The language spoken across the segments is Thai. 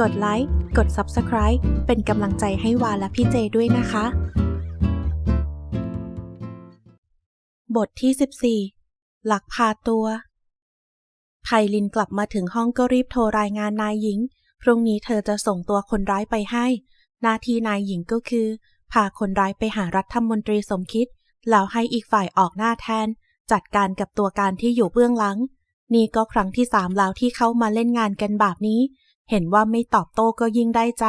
กดไลค์ กด Subscribe เป็นกำลังใจให้วาและพี่เจด้วยนะคะ บทที่ 14 หลักพาตัวไพลินกลับมาถึงห้องก็รีบโทรรายงานนายหญิง พรุ่งนี้เธอจะส่งตัวคนร้ายไปให้ หน้าที่นายหญิงก็คือ พาคนร้ายไปหารัฐมนตรีสมคิด แล้วให้อีกฝ่ายออกหน้าแทน จัดการกับตัวการที่อยู่เบื้องหลัง นี่ก็ครั้งที่สามแล้วที่เขามาเล่นงานกันแบบนี้ เห็นว่าไม่ตอบโต้ก็ยิ่งได้ใจ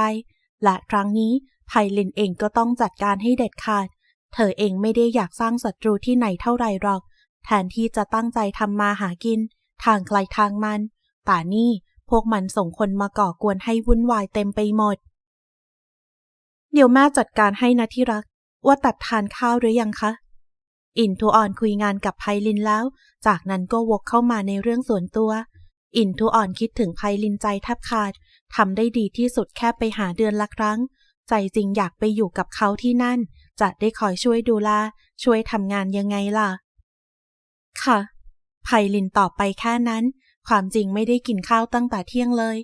และครั้งนี้ไพลินเองก็ต้องจัดการให้เด็ดขาด เธอเองไม่ได้อยากสร้างศัตรูที่ไหนเท่าไรหรอก แทนที่จะตั้งใจทำมาหากิน ทางใครทางมัน แต่นี่พวกมันส่งคนมาก่อกวนให้วุ่นวายเต็มไปหมด เดี๋ยวแม่จัดการให้นะที่รัก ว่าตัดทานข้าวหรือยังคะ อินทุออนคุยงานกับไพลินแล้ว จากนั้นก็วกเข้ามาในเรื่องส่วนตัว อินทุอ่อนคิดถึงไพลินใจแทบขาดทำได้ดีที่สุดแค่ไปหาเดือนละครั้ง ใจจริงอยากไปอยู่กับเขาที่นั่น จะได้คอยช่วยดูแลช่วยทำงานยังไงล่ะ ค่ะไพลินตอบไปแค่นั้น ความจริงไม่ได้กินข้าวตั้งแต่เที่ยงเลย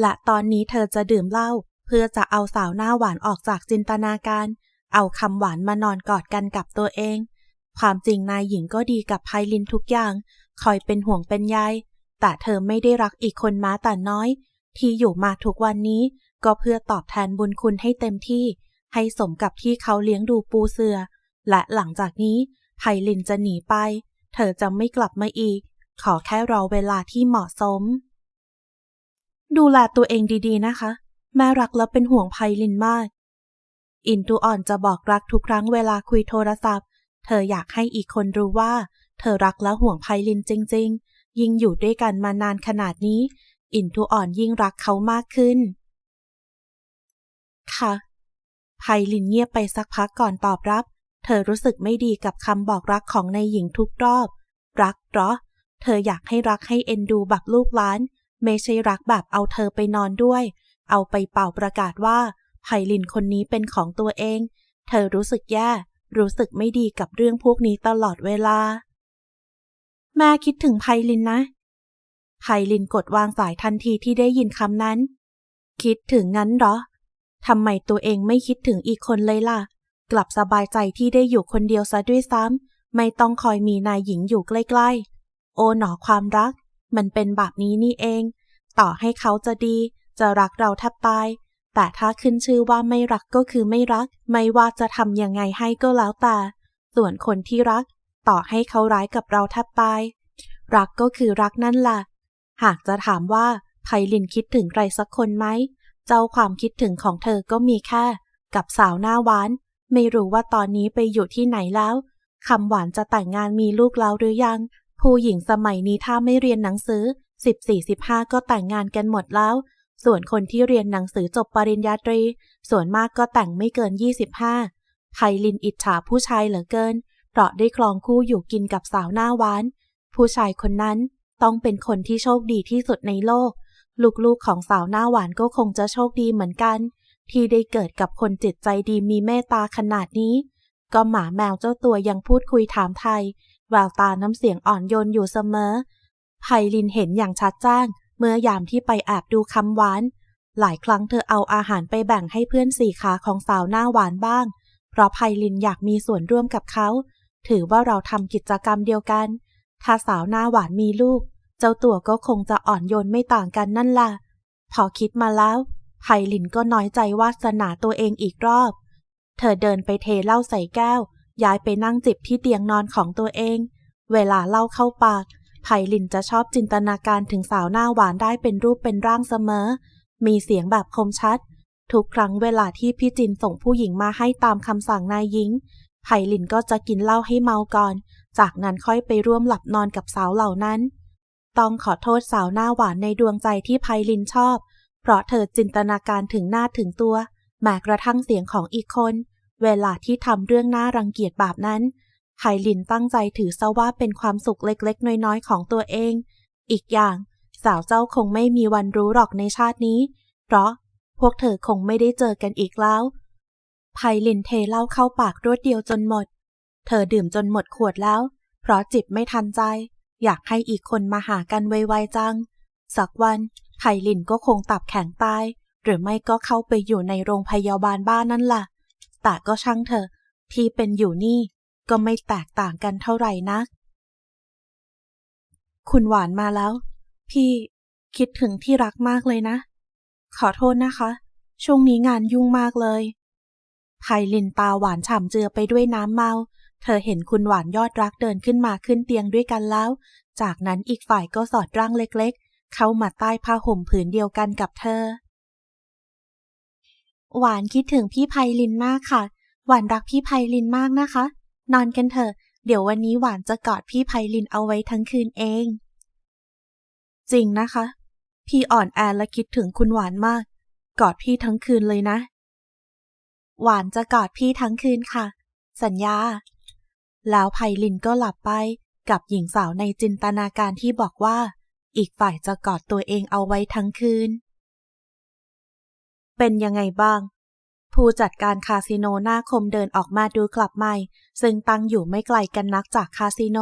และตอนนี้เธอจะดื่มเหล้าเพื่อจะเอาสาวหน้าหวานออกจากจินตนาการ เอาคำหวานมานอนกอดกันกับตัวเอง ความจริงนายหญิงก็ดีกับไพลินทุกอย่าง คอยเป็นห่วงเป็นใย แต่เธอไม่ได้รักอีกคนม้าแต่น้อย ที่อยู่มาทุกวันนี้ก็เพื่อตอบแทนบุญคุณให้เต็มที่ ให้สมกับที่เขาเลี้ยงดูปูเสือ และหลังจากนี้ไพลินจะหนีไป เธอจะไม่กลับมาอีก ขอแค่รอเวลาที่เหมาะสม ดูแลตัวเองดีๆนะคะ แม่รักและเป็นห่วงไพลินมาก อินตูอ่อนจะบอกรักทุกครั้งเวลาคุยโทรศัพท์ เธออยากให้อีกคนรู้ว่า เธอรักและห่วงไพลินจริง ๆ ยิ่งอยู่ด้วยกันมานานขนาดนี้ อินทูอ่อนยิ่งรักเขามากขึ้น ค่ะไพลินเงียบไปสักพักก่อนตอบรับ เธอรู้สึกไม่ดีกับคำบอกรักของนายหญิงทุกรอบ รักเหรอ เธออยากให้รักให้เอ็นดูแบบลูกหลาน ไม่ใช่รักแบบเอาเธอไปนอนด้วย เอาไปเป่าประกาศว่าไพลินคนนี้เป็นของตัวเอง เธอรู้สึกแย่ รู้สึกไม่ดีกับเรื่องพวกนี้ตลอดเวลา แม่คิดถึงไพลินนะไพลินกดวางสายทันทีที่ได้ยินคำนั้น คิดถึงงั้นเหรอทำไมตัวเองไม่คิดถึงอีกคนเลยล่ะ กลับสบายใจที่ได้อยู่คนเดียวซะด้วยซ้ำไม่ต้องคอยมีนายหญิงอยู่ใกล้ๆ โอหนอความรัก มันเป็นแบบนี้นี่เอง ต่อให้เขาจะดี จะรักเราแทบตาย แต่ถ้าขึ้นชื่อว่าไม่รักก็คือไม่รัก ไม่ว่าจะทำยังไงให้ก็แล้วแต่ ส่วนคนที่รัก ต่อให้เขาร้ายกับเราแทบตาย รักก็คือรักนั่นล่ะ หากจะถามว่าไพลินคิดถึงใครสักคนไหม เจ้าความคิดถึงของเธอก็มีแค่ กับสาวหน้าหวาน ไม่รู้ว่าตอนนี้ไปอยู่ที่ไหนแล้วคำหวานจะแต่งงานมีลูกแล้วหรือยัง ผู้หญิงสมัยนี้ถ้าไม่เรียนหนังสือ 14-15 ก็แต่งงานกันหมดแล้ว ส่วนคนที่เรียนหนังสือจบปริญญาตรี ส่วนมากก็แต่งไม่เกิน 25ไพลินอิจฉาผู้ชายเหลือเกิน เพราะได้คลองคู่อยู่กินกับสาวหน้าหวาน ผู้ชายคนนั้นต้องเป็นคนที่โชคดีที่สุดในโลก ลูกๆของสาวหน้าหวานก็คงจะโชคดีเหมือนกัน ที่ได้เกิดกับคนจิตใจดีมีเมตตาขนาดนี้ ก็หมาแมวเจ้าตัวยังพูดคุยถามไทยแววตาน้ำเสียงอ่อนโยนอยู่เสมอไพลินเห็นอย่างชัดแจ้งเมื่อยามที่ไปแอบดูคำหวาน หลายครั้งเธอเอาอาหารไปแบ่งให้เพื่อนสี่ขาของสาวหน้าหวานบ้าง เพราะไพลินอยากมีส่วนร่วมกับเขา ถือว่าเราทำกิจกรรมเดียวกัน ถ้าสาวหน้าหวานมีลูก เจ้าตัวก็คงจะอ่อนโยนไม่ต่างกันนั่นล่ะ พอคิดมาแล้วไพลินก็น้อยใจวาสนาตัวเองอีกรอบ เธอเดินไปเทเหล้าใส่แก้ว ย้ายไปนั่งจิบที่เตียงนอนของตัวเอง เวลาเล่าเข้าปากไพลินจะชอบจินตนาการถึงสาวหน้าหวานได้เป็นรูปเป็นร่างเสมอ มีเสียงแบบคมชัด ทุกครั้งเวลาที่พี่จินส่งผู้หญิงมาให้ตามคำสั่งนายหญิง ไพลินก็จะกินเหล้าให้เมาก่อน จากนั้นค่อยไปร่วมหลับนอนกับสาวเหล่านั้น ต้องขอโทษสาวหน้าหวานในดวงใจที่ไพลินชอบ เพราะเธอจินตนาการถึงหน้าถึงตัว แม้กระทั่งเสียงของอีกคน เวลาที่ทำเรื่องน่ารังเกียจแบบนั้นไพลินตั้งใจถือซะว่าเป็นความสุขเล็กๆ น้อยๆ ของตัวเอง อีกอย่างสาวเจ้าคงไม่มีวันรู้หรอกในชาตินี้ เพราะพวกเธอคงไม่ได้เจอกันอีกแล้ว ไพลินเทเหล้าเข้าปากรวดเดียวจนหมด เธอดื่มจนหมดขวดแล้ว เพราะจิบไม่ทันใจ อยากให้อีกคนมาหากันไวๆจัง สักวันไพลินก็คงตับแข็งตาย หรือไม่ก็เข้าไปอยู่ในโรงพยาบาลบ้านนั่นล่ะ แต่ก็ช่างเถอะ ที่เป็นอยู่นี่ ก็ไม่แตกต่างกันเท่าไหร่นัก คุณหวานมาแล้ว พี่คิดถึงที่รักมากเลยนะ ขอโทษนะคะ ช่วงนี้งานยุ่งมากเลย ไพลินตาหวานฉ่ำเจือไปด้วยน้ำเมา เธอเห็นคุณหวานยอดรักเดินขึ้นมาขึ้นเตียงด้วยกันแล้ว จากนั้นอีกฝ่ายก็สอดร่างเล็กๆ เข้ามาใต้ผ้าห่มผืนเดียวกันกับเธอ หวานคิดถึงพี่ไพลินมากค่ะ หวานรักพี่ไพลินมากนะคะ นอนกันเถอะ เดี๋ยววันนี้หวานจะกอดพี่ไพลินเอาไว้ทั้งคืนเอง จริงนะคะ พี่อ่อนแอและคิดถึงคุณหวานมาก กอดพี่ทั้งคืนเลยนะ หวานจะกอดพี่ทั้งคืนค่ะ สัญญา แล้วไพลินก็หลับไปกับหญิงสาวในจินตนาการที่บอกว่า อีกฝ่ายจะกอดตัวเองเอาไว้ทั้งคืน เป็นยังไงบ้าง ผู้จัดการคาสิโนหน้าคมเดินออกมาดูกลับใหม่ ซึ่งตั้งอยู่ไม่ไกลกันนักจากคาสิโน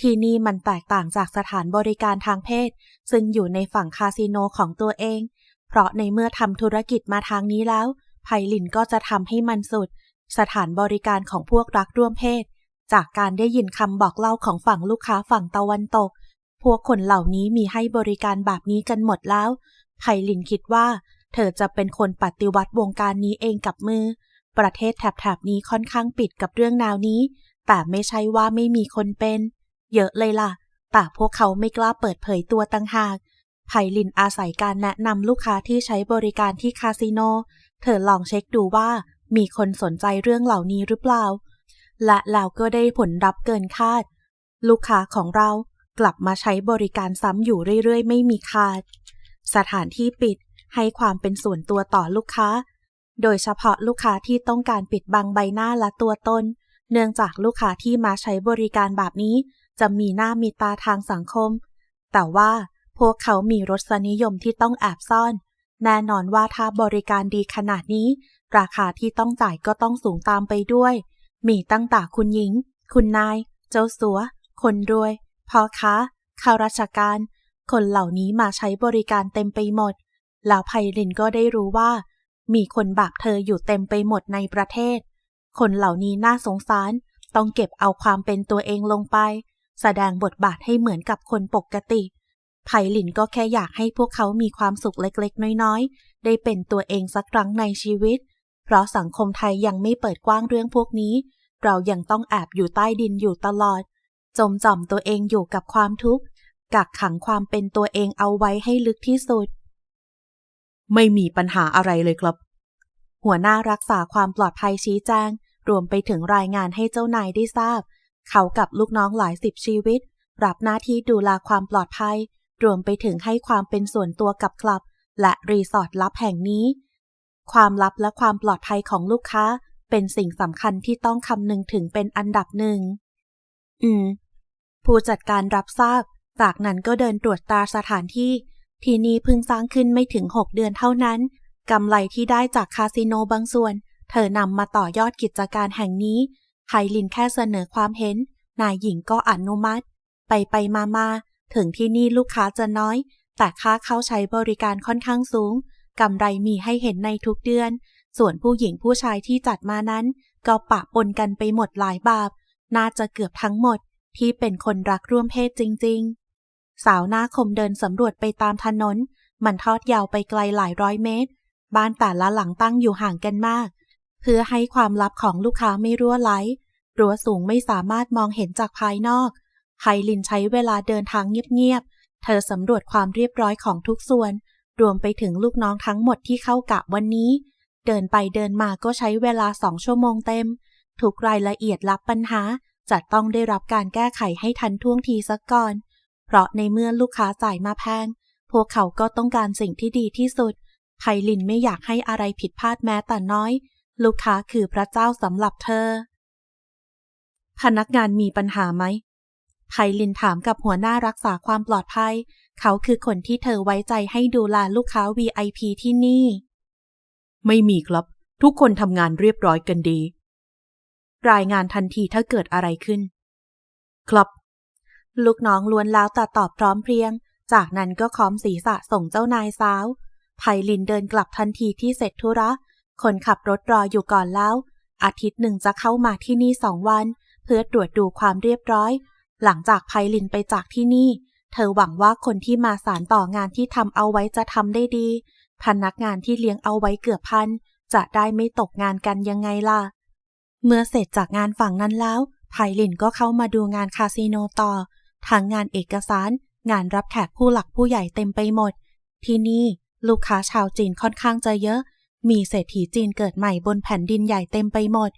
ที่นี่มันแตกต่างจากสถานบริการทางเพศ ซึ่งอยู่ในฝั่งคาสิโนของตัวเอง เพราะในเมื่อทำธุรกิจมาทางนี้แล้ว ไพลินก็จะทำให้มันสุด สถานบริการของพวกรักร่วมเพศ จากการได้ยินคำบอกเล่าของฝั่งลูกค้าฝั่งตะวันตก พวกคนเหล่านี้มีให้บริการแบบนี้กันหมดแล้ว ไพลินคิดว่า เธอจะเป็นคนปฏิวัติวงการนี้เองกับมือ ประเทศแถบๆนี้ค่อนข้างปิดกับเรื่องนาวนี้ แต่ไม่ใช่ว่าไม่มีคนเป็น เยอะเลยล่ะ แต่พวกเขาไม่กล้าเปิดเผยตัวตั้งหากไพลินอาศัยการแนะนำลูกค้าที่ใช้บริการที่คาสิโน เธอลองเช็คดูว่ามีคนสนใจเรื่องเหล่านี้หรือเปล่า และแล้วก็ได้ผลลัพธ์เกินคาด ลูกค้าของเรากลับมาใช้บริการซ้ำอยู่เรื่อย ๆ ไม่มีขาด สถานที่ปิดให้ความเป็นส่วนตัวต่อลูกค้า โดยเฉพาะลูกค้าที่ต้องการปิดบังใบหน้าและตัวตน เนื่องจากลูกค้าที่มาใช้บริการแบบนี้ จะมีหน้ามีตาทางสังคม แต่ว่าพวกเขามีรสนิยมที่ต้องแอบซ่อน แน่นอนว่าถ้าบริการดีขนาดนี้ ราคาที่ต้องจ่ายก็ต้องสูงตามไปด้วย มีตั้งแต่คุณหญิง คุณนาย เจ้าสัว คนรวยพ่อค้าข้าราชการ คนเหล่านี้มาใช้บริการเต็มไปหมด แล้วไพรินก็ได้รู้ว่า มีคนแบบเธออยู่เต็มไปหมดในประเทศ คนเหล่านี้น่าสงสาร ต้องเก็บเอาความเป็นตัวเองลงไป แสดงบทบาทให้เหมือนกับคนปกติ ไพลินก็แค่อยากให้พวกเขามีความสุขเล็กๆ น้อยๆ ได้เป็นตัวเองสักครั้งในชีวิต เพราะสังคมไทยยังไม่เปิดกว้างเรื่องพวกนี้ เรายังต้องแอบอยู่ใต้ดินอยู่ตลอด จมจอมตัวเองอยู่กับความทุกข์ กักขังความเป็นตัวเองเอาไว้ให้ลึกที่สุด ไม่มีปัญหาอะไรเลยครับ หัวหน้ารักษาความปลอดภัยชี้แจง รวมไปถึงรายงานให้เจ้านายได้ทราบ เขากับลูกน้องหลายสิบชีวิต รับหน้าที่ดูแลความปลอดภัย รวมไปถึงให้ความเป็นส่วนตัวกับคลับ และรีสอร์ทลับแห่งนี้ ความลับและความปลอดภัยของลูกค้า เป็นสิ่งสำคัญที่ต้องคำนึงถึงเป็นอันดับหนึ่ง อืม ผู้จัดการรับทราบ จากนั้นก็เดินตรวจตราสถานที่ ที่นี่เพิ่งสร้างขึ้นไม่ถึง6เดือนเท่านั้นกำไรที่ได้จากคาสิโนบางส่วน เธอนำมาต่อยอดกิจการแห่งนี้ไฮลินแค่เสนอความเห็น นายหญิงก็อนุมัติ ไปไปมามา ถึงที่นี่ลูกค้าจะน้อย แต่ค่าเข้าใช้บริการค่อนข้างสูงกำไรมีให้เห็นในทุกเดือน ส่วนผู้หญิงผู้ชายที่จัดมานั้น ก็ปะปนกันไปหมดหลายบาป น่าจะเกือบทั้งหมดที่เป็นคนรักร่วมเพศจริง ๆ สาวหน้าคมเดินสำรวจไปตามถนน มันทอดยาวไปไกลหลายร้อยเมตร บ้านแต่ละหลังตั้งอยู่ห่างกันมาก เพื่อให้ความลับของลูกค้าไม่รั่วไหลรั้วสูงไม่สามารถมองเห็นจากภายนอก ไฮลินใช้เวลาเดินทางเงียบๆ เธอสำรวจความเรียบร้อยของทุกส่วน รวมไปถึงลูกน้องทั้งหมดที่เข้ากะวันนี้ เดินไปเดินมาก็ใช้เวลาสองชั่วโมงเต็ม ทุกรายละเอียดลับปัญหาจะต้องได้รับการแก้ไขให้ทันท่วงทีสักก่อน เพราะในเมื่อลูกค้าจ่ายมาแพง พวกเขาก็ต้องการสิ่งที่ดีที่สุด ไพลินไม่อยากให้อะไรผิดพลาดแม้แต่น้อย ลูกค้าคือพระเจ้าสำหรับเธอ พนักงานมีปัญหาไหม ไพลินถามกับหัวหน้ารักษาความปลอดภัย เขาคือคนที่เธอไว้ใจให้ดูแลลูกค้า VIP ที่นี่ ไม่มีครับ ทุกคนทำงานเรียบร้อยกันดี รายงานทันทีถ้าเกิดอะไรขึ้น ครับ ลูกน้องล้วนแล้วแต่ตอบพร้อมเพรียง จากนั้นก็ค้อมศีรษะส่งเจ้านายสาวไพลินเดินกลับทันทีที่เสร็จธุระ คนขับรถรออยู่ก่อนแล้ว อาทิตย์หนึ่งจะเข้ามาที่นี่สองวัน เพื่อตรวจดูความเรียบร้อย หลังจากไพลินไปจากที่นี่ เธอหวังว่าคนที่มาสารต่องานที่ทำเอาไว้จะทำได้ดี พนักงานที่เลี้ยงเอาไว้เกือบพัน จะได้ไม่ตกงานกันยังไงล่ะ เมื่อเสร็จจากงานฝั่งนั้นแล้วไพลินก็เข้ามาดูงานคาสิโนต่อ ทั้งงานเอกสาร งานรับแขกผู้หลักผู้ใหญ่เต็มไปหมด ที่นี่ลูกค้าชาวจีนค่อนข้างจะเยอะ มีเศรษฐีจีนเกิดใหม่บนแผ่นดินใหญ่เต็มไปหมด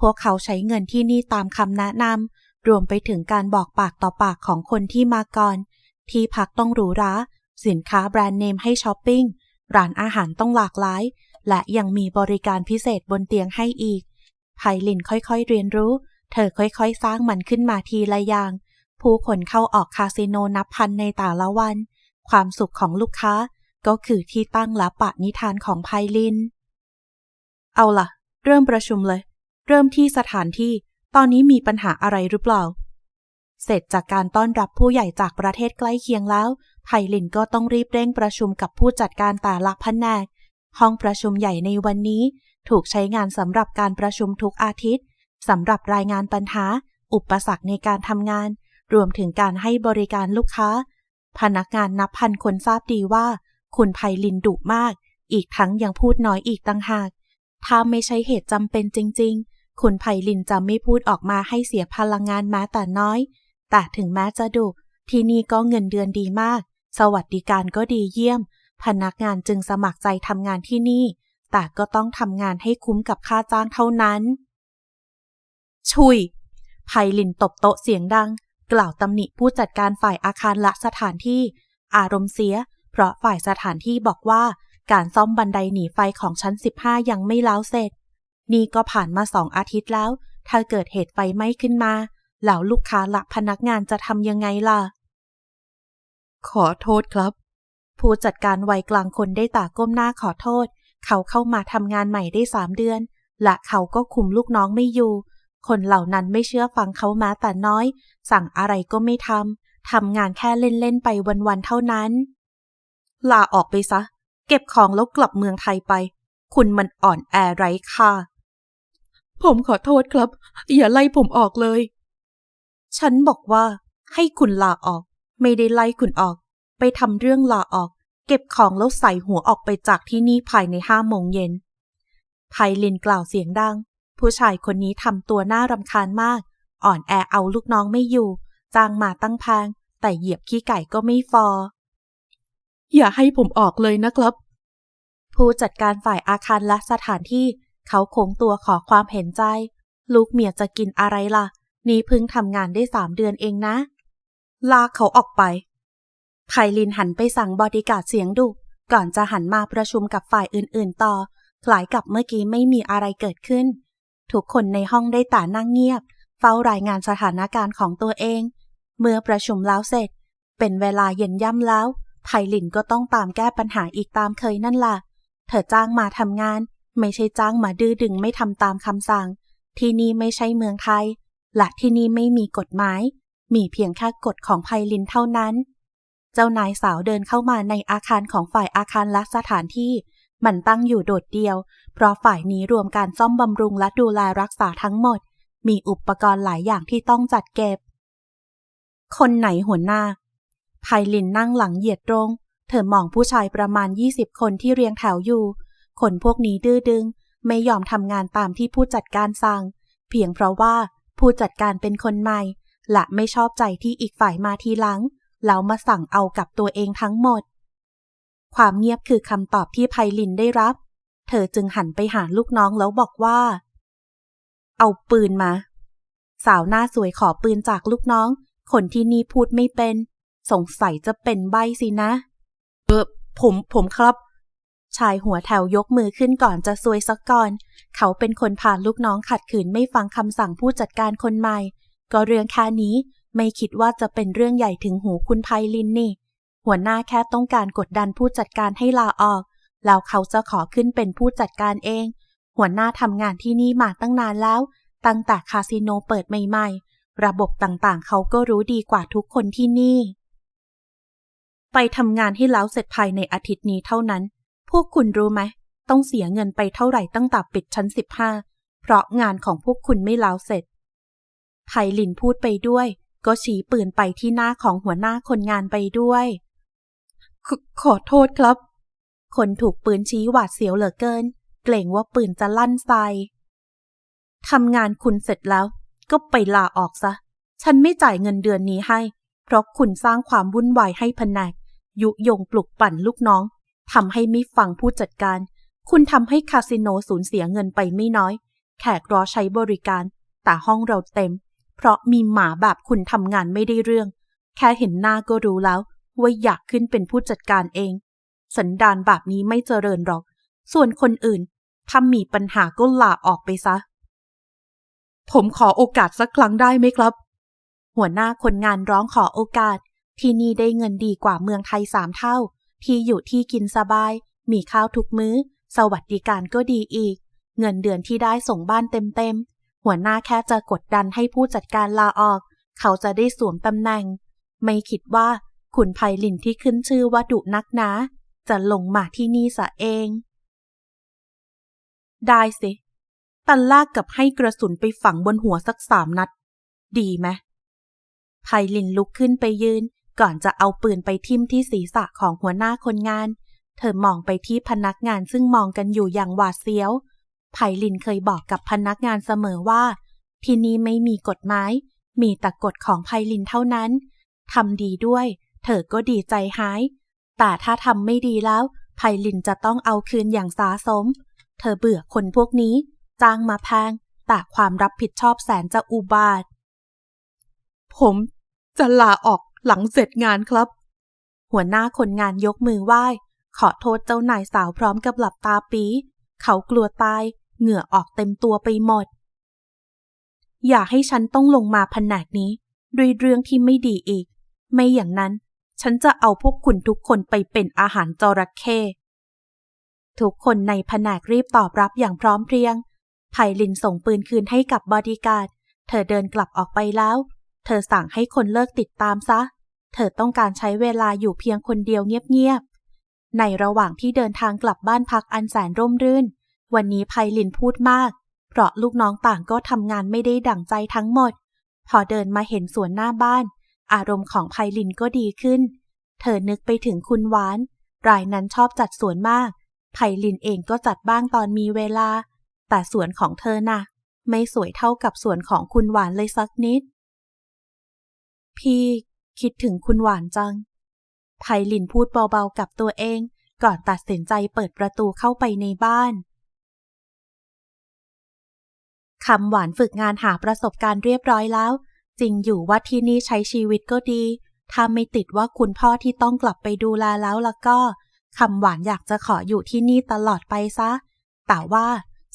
พวกเขาใช้เงินที่นี่ตามคำแนะนำ รวมไปถึงการบอกปากต่อปากของคนที่มาก่อน ที่พักต้องหรูหรา สินค้าแบรนด์เนมให้ช้อปปิ้ง ร้านอาหารต้องหลากหลาย และยังมีบริการพิเศษบนเตียงให้อีกไพลินค่อยๆเรียนรู้ เธอค่อยๆ สร้างมันขึ้นมาทีละอย่าง ผู้คนเข้าออกคาสิโนนับพันในแต่ละวัน ความสุขของลูกค้าก็คือที่ตั้งและปะนิทานของไพลิน เอาล่ะ เริ่มประชุมเลย เริ่มที่สถานที่ ตอนนี้มีปัญหาอะไรหรือเปล่า เสร็จจากการต้อนรับผู้ใหญ่จากประเทศใกล้เคียงแล้วไพลินก็ต้องรีบเร่งประชุมกับผู้จัดการแต่ละแผนก ห้องประชุมใหญ่ในวันนี้ ถูกใช้งานสำหรับการประชุมทุกอาทิตย์สำหรับรายงานปัญหา อุปสรรคในการทำงาน รวมถึงการให้บริการลูกค้า พนักงานนับพันคนทราบดีว่า คุณไพลินดุมาก อีกทั้งยังพูดน้อยอีกต่างหาก ถ้าไม่ใช่เหตุจำเป็นจริง ๆ คุณไพลินจะไม่พูดออกมาให้เสียพลังงานแม้แต่น้อย แต่ถึงแม้จะดุที่นี่ก็เงินเดือนดีมาก สวัสดิการก็ดีเยี่ยม พนักงานจึงสมัครใจทำงานที่นี่ แต่ก็ต้องทำงานให้คุ้มกับค่าจ้างเท่านั้น ชุยไพลินตบโต๊ะเสียงดัง กล่าวตำหนิผู้จัดการฝ่ายอาคารและสถานที่ อารมณ์เสีย เพราะฝ่ายสถานที่บอกว่า การซ่อมบันไดหนีไฟของชั้น 15 ยังไม่แล้วเสร็จ นี่ก็ผ่านมาสองอาทิตย์แล้ว ถ้าเกิดเหตุไฟไหม้ขึ้นมา แล้วลูกค้าหลักพนักงานจะทำยังไงล่ะ ขอโทษครับ ผู้จัดการวัยกลางคนได้ตาก้มหน้าขอโทษ เขาเข้ามาทำงานใหม่ได้สามเดือน และเขาก็คุมลูกน้องไม่อยู่ คนเหล่านั้นไม่เชื่อฟังเขามาแต่น้อย สั่งอะไรก็ไม่ทำทำงานแค่เล่นๆไปวันๆเท่านั้น ลาออกไปซะ เก็บของแล้วกลับเมืองไทยไป คุณมันอ่อนแอไร้ค่า ผมขอโทษครับ อย่าไล่ผมออกเลย ฉันบอกว่า ให้คุณลาออก ไม่ได้ไล่คุณออก ไปทำเรื่องลาออก เก็บของแล้วใส่หัวออกไปจากที่นี่ภายในห้าโมงเย็นไพลินกล่าวเสียงดัง ผู้ชายคนนี้ทำตัวน่ารำคาญมาก อ่อนแอเอาลูกน้องไม่อยู่ จ้างมาตั้งแพงแต่เหยียบขี้ไก่ก็ไม่ฟอ อย่าให้ผมออกเลยนะครับ ผู้จัดการฝ่ายอาคารและสถานที่ เขาโค้งตัวขอความเห็นใจ ลูกเมียจะกินอะไรล่ะ นี่เพิ่งทำงานได้สามเดือนเองนะ ลากเขาออกไปไพลินหันไปสั่งบอดี้การ์ดเสียงดุ ก่อนจะหันมาประชุมกับฝ่ายอื่นๆต่อ คล้ายกับเมื่อกี้ไม่มีอะไรเกิดขึ้น ทุกคนในห้องได้แต่นั่งเงียบ เฝ้ารายงานสถานการณ์ของตัวเอง เมื่อประชุมแล้วเสร็จ เป็นเวลาเย็นย่ำแล้วไพลินก็ต้องตามแก้ปัญหาอีกตามเคยนั่นล่ะ เธอจ้างมาทำงาน ไม่ใช่จ้างมาดื้อดึงไม่ทำตามคำสั่ง ที่นี่ไม่ใช่เมืองไทย และที่นี่ไม่มีกฎหมาย มีเพียงแค่กฎของไพลินเท่านั้น เจ้านายสาวเดินเข้ามาในอาคารของฝ่ายอาคารและสถานที่ มันตั้งอยู่โดดเดียว เพราะฝ่ายนี้รวมการซ่อมบำรุงและดูแลรักษาทั้งหมด มีอุปกรณ์หลายอย่างที่ต้องจัดเก็บ คนไหนหัวหน้าไพลินนั่งหลังเหยียดตรง เธอมองผู้ชายประมาณ 20 คนที่เรียงแถวอยู่ คนพวกนี้ดื้อดึง ไม่ยอมทำงานตามที่ผู้จัดการสั่ง เพียงเพราะว่าผู้จัดการเป็นคนใหม่ และไม่ชอบใจที่อีกฝ่ายมาทีหลัง แล้วมาสั่งเอากับตัวเองทั้งหมด ความเงียบคือคำตอบที่ไพลินได้รับ เธอจึงหันไปหาลูกน้องแล้วบอกว่า เอาปืนมา สาวหน้าสวยขอปืนจากลูกน้อง คนที่นี่พูดไม่เป็น สงสัยจะเป็นใบสินะ เออผมผมครับ ชายหัวแถวยกมือขึ้นก่อนจะซวยสักก่อน เขาเป็นคนพาลูกน้องขัดขืนไม่ฟังคำสั่งผู้จัดการคนใหม่ ก็เรื่องแค่นี้ไม่คิดว่าจะเป็นเรื่องใหญ่ถึงหูคุณไพลินนี่ หัวหน้าแค่ต้องการกดดันผู้จัดการให้ลาออก แล้วเขาจะขอขึ้นเป็นผู้จัดการเอง หัวหน้าทำงานที่นี่มาตั้งนานแล้ว ตั้งแต่คาสิโนเปิดใหม่ๆ ระบบต่างๆ เขาก็รู้ดีกว่าทุกคนที่นี่ ไปทำงานให้แล้วเสร็จภายในอาทิตย์นี้เท่านั้น พวกคุณรู้ไหม ต้องเสียเงินไปเท่าไหร่ตั้งแต่ปิดชั้นสิบห้าเพราะงานของพวกคุณไม่แล้วเสร็จไพลินพูดไปด้วย ก็ชี้ปืนไปที่หน้าของหัวหน้าคนงานไปด้วย ขขอโทษครับ คนถูกปืนชี้หวาดเสียวเหลือเกิน เกรงว่าปืนจะลั่นใส่ทำงานคุณเสร็จแล้ว ก็ไปลาออกซะ ฉันไม่จ่ายเงินเดือนนี้ให้ เพราะคุณสร้างความวุ่นวายให้แผนกยุยงปลุกปั่นลูกน้อง ทำให้ไม่ฟังผู้จัดการ คุณทำให้คาสิโนสูญเสียเงินไปไม่น้อย แขกรอใช้บริการ แต่ห้องเราเต็ม เพราะมีหมาแบบคุณทำงานไม่ได้เรื่อง แค่เห็นหน้าก็รู้แล้ว ว่าอยากขึ้นเป็นผู้จัดการเอง สันดานแบบนี้ไม่เจริญหรอก ส่วนคนอื่นถ้ามีปัญหาก็ลาออกไปซะ ผมขอโอกาสสักครั้งได้ไหมครับ หัวหน้าคนงานร้องขอโอกาส ที่นี่ได้เงินดีกว่าเมืองไทยสามเท่า ที่อยู่ที่กินสบาย มีข้าวทุกมื้อ สวัสดิการก็ดีอีก เงินเดือนที่ได้ส่งบ้านเต็มๆ หัวหน้าแค่จะกดดันให้ผู้จัดการลาออก เขาจะได้สวมตำแหน่ง ไม่คิดว่าขุนไพลินที่ขึ้นชื่อว่าดุนักนะ จะลงมาที่นี่ซะเอง ได้สิ ตันลากกับให้กระสุนไปฝังบนหัวสักสามนัด ดีไหมไพลินลุกขึ้นไปยืน ก่อนจะเอาปืนไปทิ่มที่ศีรษะของหัวหน้าคนงาน เธอมองไปที่พนักงานซึ่งมองกันอยู่อย่างหวาดเสียวไพลินเคยบอกกับพนักงานเสมอว่า ที่นี่ไม่มีกฎหมาย มีแต่กฎของไพลินเท่านั้น ทำดีด้วย เธอก็ดีใจหาย แต่ถ้าทำไม่ดีแล้วไพลินจะต้องเอาคืนอย่างสาสม เธอเบื่อคนพวกนี้ จ้างมาแพง แต่ความรับผิดชอบแสนจะอุบาท ผมจะลาออก หลังเสร็จงานครับ หัวหน้าคนงานยกมือไหว้ ขอโทษเจ้านายสาวพร้อมกับหลับตาปี เขากลัวตาย เหงื่อออกเต็มตัวไปหมด อย่าให้ฉันต้องลงมาแผนกนี้ ด้วยเรื่องที่ไม่ดีอีก ไม่อย่างนั้น ฉันจะเอาพวกคุณทุกคนไปเป็นอาหารจระเข้ทุกคนในแผนกรีบตอบรับอย่างพร้อมเพรียงไพลินส่งปืนคืนให้กับบอดี้การ์ด เธอเดินกลับออกไปแล้ว เธอสั่งให้คนเลิกติดตามซะ เธอต้องการใช้เวลาอยู่เพียงคนเดียวเงียบๆ ในระหว่างที่เดินทางกลับบ้านพักอันแสนร่มรื่น วันนี้ไพลินพูดมาก เพราะลูกน้องต่างก็ทำงานไม่ได้ดั่งใจทั้งหมด พอเดินมาเห็นสวนหน้าบ้าน อารมณ์ของไพลินก็ดีขึ้น เธอนึกไปถึงคุณหวาน รายนั้นชอบจัดสวนมาก ไพลินเองก็จัดบ้างตอนมีเวลา แต่สวนของเธอนะ่ะ ไม่สวยเท่ากับสวนของคุณหวานเลยสักนิด พี่คิดถึงคุณหวานจัง ไพลินพูดเบาๆกับตัวเอง ก่อนตัดสินใจเปิดประตูเข้าไปในบ้านคำหวานฝึกงานหาประสบการณ์เรียบร้อยแล้ว จริงอยู่ว่าที่นี่ใช้ชีวิตก็ดี ถ้าไม่ติดว่าคุณพ่อที่ต้องกลับไปดูแลแล้วแล้วก็คำหวานอยากจะขออยู่ที่นี่ตลอดไปซะ แต่ว่า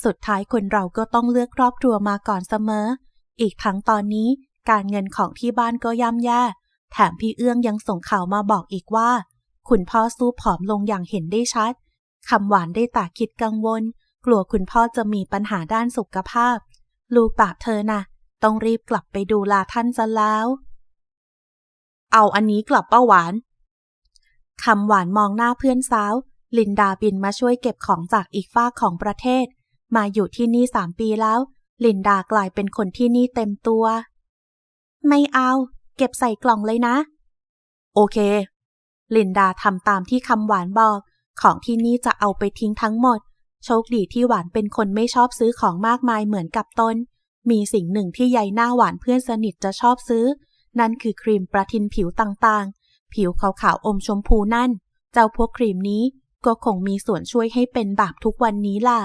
สุดท้ายคนเราก็ต้องเลือกครอบครัวมาก่อนเสมอ อีกทั้งตอนนี้ การเงินของที่บ้านก็ย่ำแย่ แถมพี่เอื้องยังส่งข่าวมาบอกอีกว่า คุณพ่อสู้ผอมลงอย่างเห็นได้ชัด คำหวานได้แต่คิดกังวล กลัวคุณพ่อจะมีปัญหาด้านสุขภาพ ลูกปากเธอนะ่ะ ต้องรีบกลับไปดูแลท่านซะแล้ว เอาอันนี้กลับป้าหวาน คำหวานมองหน้าเพื่อนสาว ลินดาบินมาช่วยเก็บของจากอีกฝาของประเทศ มาอยู่ที่นี่สามปีแล้วลินดากลายเป็นคนที่นี่เต็มตัว ไม่เอา เก็บใส่กล่องเลยนะ โอเค ลินดาทำตามที่คำหวานบอก ของที่นี่จะเอาไปทิ้งทั้งหมด โชคดีที่หวานเป็นคนไม่ชอบซื้อของมากมายเหมือนกับตน มีสิ่งหนึ่งที่ยายหน้าหวานเพื่อนสนิทจะชอบซื้อ นั่นคือครีมประทินผิวต่างๆ ผิวขาวๆอมชมพูนั่น เจ้าพวกครีมนี้ก็คงมีส่วนช่วยให้เป็นแบบทุกวันนี้ล่ะ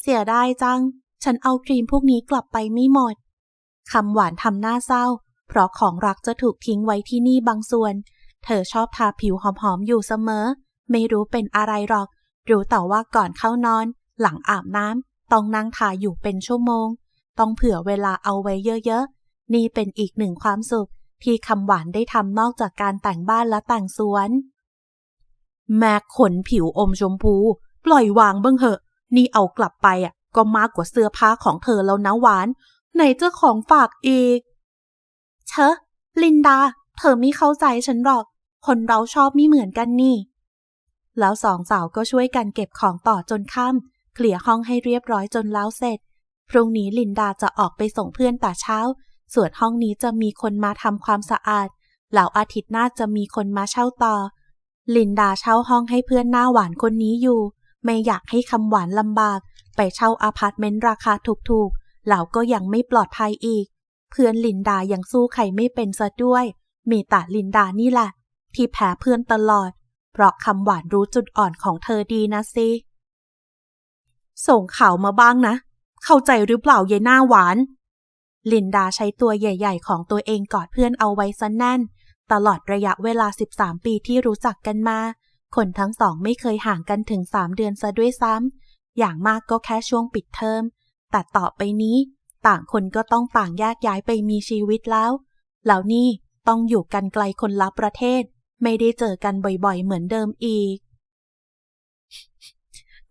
เสียดายจัง ฉันเอาครีมพวกนี้กลับไปไม่หมด คำหวานทำหน้าเศร้า เพราะของรักจะถูกทิ้งไว้ที่นี่บางส่วน เธอชอบทาผิวหอมๆอยู่เสมอ ไม่รู้เป็นอะไรหรอก รู้แต่ว่าก่อนเข้านอน หลังอาบน้ำต้องนั่งทาอยู่เป็นชั่วโมง ต้องเผื่อเวลาเอาไว้เยอะๆ นี่เป็นอีกหนึ่งความสุข ที่คำหวานได้ทำนอกจากการแต่งบ้านและแต่งสวน แม่ขนผิวอมชมพู ปล่อยวางบ้างเหอะ นี่เอากลับไปอะก็มากกว่าเสื้อผ้าของเธอแล้วนะหวาน ไหนเจ้าของฝากอีก เชอะลินดา เธอไม่เข้าใจฉันหรอก คนเราชอบไม่เหมือนกันนี่ แล้วสองสาวก็ช่วยกันเก็บของต่อจนค่ำเคลียร์ห้องให้เรียบร้อยจนแล้วเสร็จ พรุ่งนี้ลินดาจะออกไปส่งเพื่อนแต่เช้า ส่วนห้องนี้จะมีคนมาทำความสะอาดแล้วอาทิตย์หน้าจะมีคนมาเช่าต่อ ลินดาเช่าห้องให้เพื่อนหน้าหวานคนนี้อยู่ ไม่อยากให้คำหวานลำบาก ไปเช่าอาพาร์ตเมนต์ราคาถูกๆ แล้วก็ยังไม่ปลอดภัยอีก เพื่อนลินดายังสู้ใครไม่เป็นซะด้วย มีแต่ลินดานี่แหละ ที่แพ้เพื่อนตลอด เพราะคำหวานรู้จุดอ่อนของเธอดีนะสิส่งข่าวมาบ้างนะ เข้าใจหรือเปล่ายายหน้าหวาน ลินดาใช้ตัวใหญ่ ๆ ของตัวเองกอดเพื่อนเอาไว้ซะแน่น ตลอดระยะเวลา 13 ปีที่รู้จักกันมา คนทั้งสองไม่เคยห่างกันถึง 3 เดือนซะด้วยซ้ำอย่างมากก็แค่ช่วงปิดเทอม แต่ต่อไปนี้ ต่างคนก็ต้องต่างแยกย้ายไปมีชีวิตแล้ว แล้วนี่ต้องอยู่กันไกลคนละประเทศ ไม่ได้เจอกันบ่อยๆ เหมือนเดิมอีก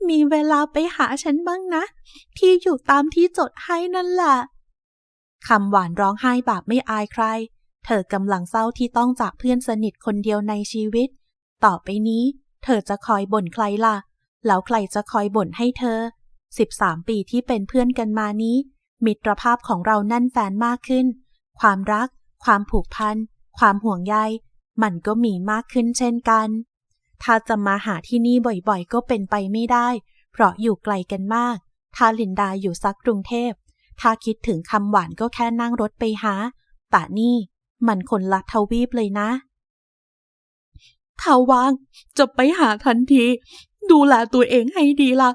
มีเวลาไปหาฉันบ้างนะที่อยู่ตามที่จดให้นั่นแหละคำหวานร้องไห้แบบไม่อายใคร เธอกำลังเศร้าที่ต้องจากเพื่อนสนิทคนเดียวในชีวิต ต่อไปนี้ เธอจะคอยบ่นใครล่ะ แล้วใครจะคอยบ่นให้เธอ 13 ปีที่เป็นเพื่อนกันมานี้ มิตรภาพของเราแน่นแฟนมากขึ้น ความรัก ความผูกพัน ความห่วงใย มันก็มีมากขึ้นเช่นกัน ถ้าจะมาหาที่นี่บ่อยๆ ก็เป็นไปไม่ได้ เพราะอยู่ไกลกันมาก ถ้าลินดาอยู่ซักกรุงเทพ ถ้าคิดถึงคำหวานก็แค่นั่งรถไปหา แต่นี่มันคนละทวีปเลยนะถ้าว่างจะไปหาทันที ดูแลตัวเองให้ดีละ่ะ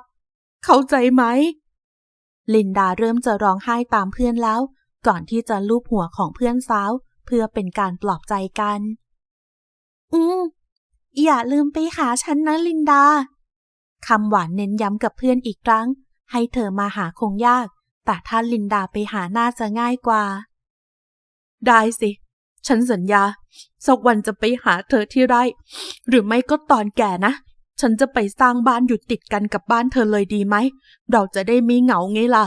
เข้าใจไหม ลินดาเริ่มจะร้องไห้ตามเพื่อนแล้ว ก่อนที่จะลูบหัวของเพื่อนสาว เพื่อเป็นการปลอบใจกัน อืมอย่าลืมไปหาฉันนะลินดา คำหวานเน้นย้ำกับเพื่อนอีกครั้ง ให้เธอมาหาคงยาก แต่ถ้าลินดาไปหาน่าจะง่ายกว่า ได้สิ ฉันสัญญา สักวันจะไปหาเธอที่ไร่หรือไม่ก็ตอนแก่นะ ฉันจะไปสร้างบ้านอยู่ติดกันกับบ้านเธอเลยดีไหม เราจะได้ม่เหงาไงล่ะ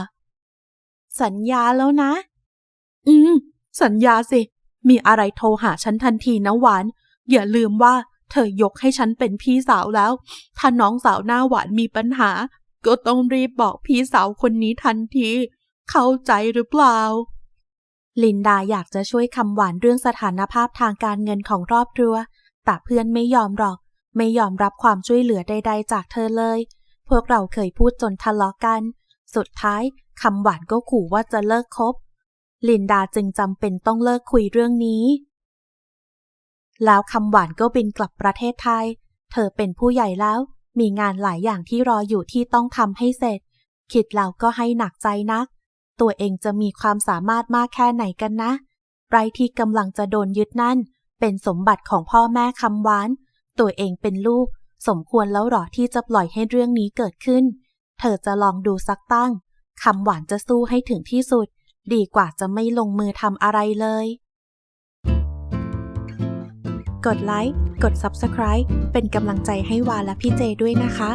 สัญญาแล้วนะ อืม สัญญาสิ มีอะไรโทรหาฉันทันทีนะหวาน อย่าลืมว่าเธอยกให้ฉันเป็นพี่สาวแล้ว ถ้าน้องสาวหน้าหวานมีปัญหา ก็ต้องรีบบอกพี่สาวคนนี้ทันที เข้าใจหรือเปล่า ลินดาอยากจะช่วยคำหวานเรื่องสถานภาพทางการเงินของครอบครัว แต่เพื่อนไม่ยอมหรอก ไม่ยอมรับความช่วยเหลือใด ๆ จากเธอเลย พวกเราเคยพูดจนทะเลาะกัน สุดท้ายคำหวานก็ขู่ว่าจะเลิกคบ ลินดาจึงจำเป็นต้องเลิกคุยเรื่องนี้ แล้วคำหวานก็บินกลับประเทศไทย เธอเป็นผู้ใหญ่แล้ว มีงานหลายอย่างที่รออยู่ที่ต้องทำให้เสร็จ คิดแล้วก็ให้หนักใจนัก ตัวเองจะมีความสามารถมากแค่ไหนกันนะไรที่กำลังจะโดนยึดนั่น เป็นสมบัติของพ่อแม่คำหวาน ตัวเองเป็นลูก สมควรแล้วหรอที่จะปล่อยให้เรื่องนี้เกิดขึ้น เธอจะลองดูสักตั้งคำหวานจะสู้ให้ถึงที่สุด ดีกว่าจะไม่ลงมือทำอะไรเลย กดไลค์ กด Subscribe เป็นกำลังใจให้วาและพี่เจด้วยนะคะ